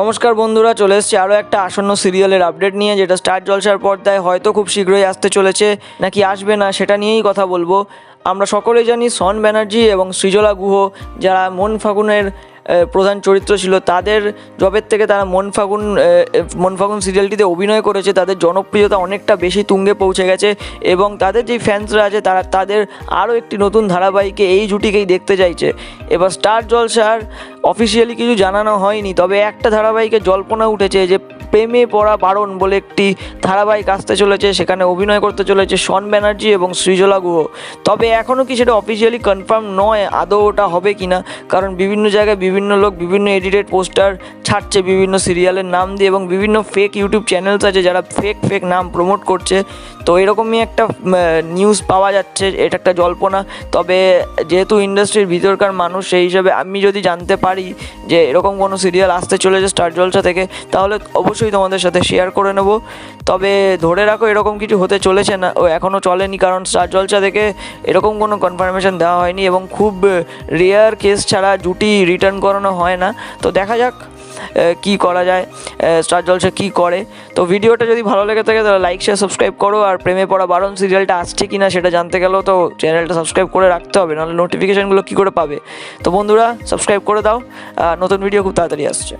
নমস্কার বন্ধুরা, চলে এসেছি আরও একটা আসন্ন সিরিয়ালের আপডেট নিয়ে, যেটা স্টার জলসার পর্দায় হয়তো খুব শীঘ্রই আসতে চলেছে, নাকি আসবে না, সেটা নিয়েই কথা বলব। আমরা সকলেই জানি সন ব্যানার্জি এবং সৃজলা গুহ, যারা মন ফাগুনের প্রধান চরিত্র ছিল, তাদের জবের থেকে তারা মন ফাগুন মন ফাগুন সিরিয়ালটিতে অভিনয় করেছে, তাদের জনপ্রিয়তা অনেকটা বেশি তুঙ্গে পৌঁছে গেছে, এবং তাদের যে ফ্যান্সরা আছে, তারা, তাদের আরও একটি নতুন ধারাবাহিকে এই জুটিকেই দেখতে চাইছে। এবার স্টার জলসার অফিসিয়ালি কিছু জানানো হয়নি, তবে একটা ধারাবাহিকে জল্পনা উঠেছে যে প্রেমে পড়া বারণ বলে একটি ধারাবাহিক আসতে চলেছে, সেখানে অভিনয় করতে চলেছে শন ব্যানার্জি এবং সৃজলা গুহ। তবে এখনও কি সেটা অফিসিয়ালি কনফার্ম নয়, আদৌ ওটা হবে কি না কারণ বিভিন্ন জায়গায় বিভিন্ন লোক, বিভিন্ন এডিটেড পোস্টার ছাড়ছে বিভিন্ন সিরিয়ালের নাম দিয়ে এবং বিভিন্ন ফেক ইউটিউব চ্যানেলস আছে যারা ফেক ফেক নাম প্রমোট করছে। তো এরকমই একটা নিউজ পাওয়া যাচ্ছে, এটা একটা জল্পনা। তবে যেহেতু ইন্ডাস্ট্রির ভিতরকার মানুষ, সেই হিসাবে আমি যদি জানতে পারি যে এরকম কোনো সিরিয়াল আসতে চলেছে স্টার জলসা থেকে, তাহলে অবশ্যই তোমাদের সাথে শেয়ার করে নেব। তবে ধরে রাখো এরকম কিছু হতে চলেছে না, ও এখনও চলেনি কারণ স্টার জলসা থেকে এরকম কোনো কনফার্মেশন দেওয়া হয়নি এবং খুব রেয়ার কেস ছাড়া জুটি রিটার্ন করানো হয় না। তো দেখা যাক কি করা যায় স্টার জলসা কী করে। তো ভিডিওটা যদি ভালো লেগে থাকে, তাহলে লাইক শেয়ার সাবস্ক্রাইব করো। আর প্রেমে পড়া বারণ সিরিয়ালটা আসছে কি না সেটা জানতে গেলেও তো চ্যানেলটা সাবস্ক্রাইব করে রাখতে হবে, নাহলে নোটিফিকেশানগুলো কী করে পাবে। তো বন্ধুরা সাবস্ক্রাইব করে দাও। নতুন ভিডিও খুব তাড়াতাড়ি আসছে।